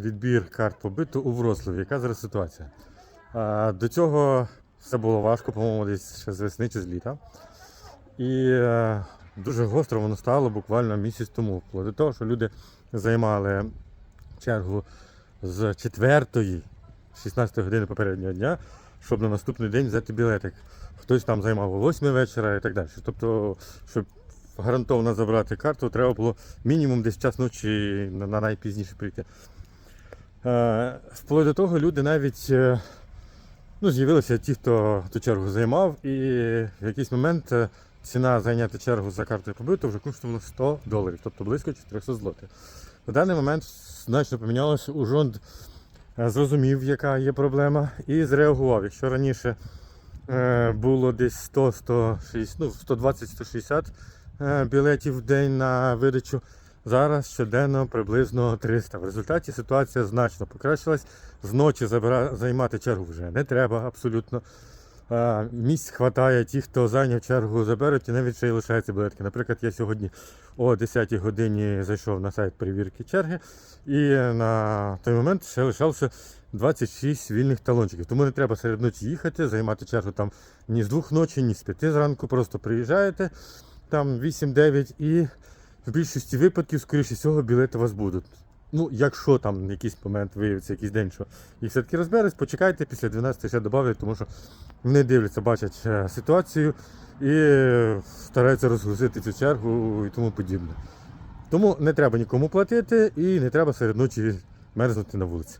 відбір карт побиту у Вроцлаві. Яка зараз ситуація? А, до цього все було важко, по-моєму, десь ще з весни чи з літа. І е, дуже гостро воно стало буквально місяць тому. До того, що люди займали чергу з 4 16 години попереднього дня, щоб на наступний день взяти білетик. Хтось там займав о 8 вечора і так далі. Тобто, щоб гарантовано забрати карту, треба було мінімум десь час ночі на найпізніше прийти. Е, вплоть до того, люди навіть е, ну, з'явилися ті, хто ту чергу займав, і в якийсь момент е, ціна зайняти чергу за картою побиту вже коштувала 100 доларів, тобто близько 400 злотих. В даний момент значно помінялося. Ужонд е, зрозумів, яка є проблема, і зреагував. Якщо раніше було десь 100, 160, ну, 120-160 е, білетів в день на видачу, зараз щоденно приблизно 300. В результаті ситуація значно покращилась. Зночі займати чергу вже не треба абсолютно. Місць хватає, ті, хто зайняв чергу, заберуть і навіть ще й лишаються білетки. Наприклад, я сьогодні о 10 годині зайшов на сайт перевірки черги, і на той момент ще лишався 26 вільних талончиків. Тому не треба серед ночі їхати, займати чергу там ні з двох ночі, ні з п'яти зранку. Просто приїжджаєте там 8-9 і в більшості випадків, скоріше всього, білети у вас будуть. Ну, якщо там якийсь момент виявиться якийсь день, що їх все-таки розбереться, почекайте, після 12 ще додавлять, тому що вони дивляться, бачать е, ситуацію і е, стараються розгрузити цю чергу і тому подібне. Тому не треба нікому платити і не треба серед ночі мерзнути на вулиці.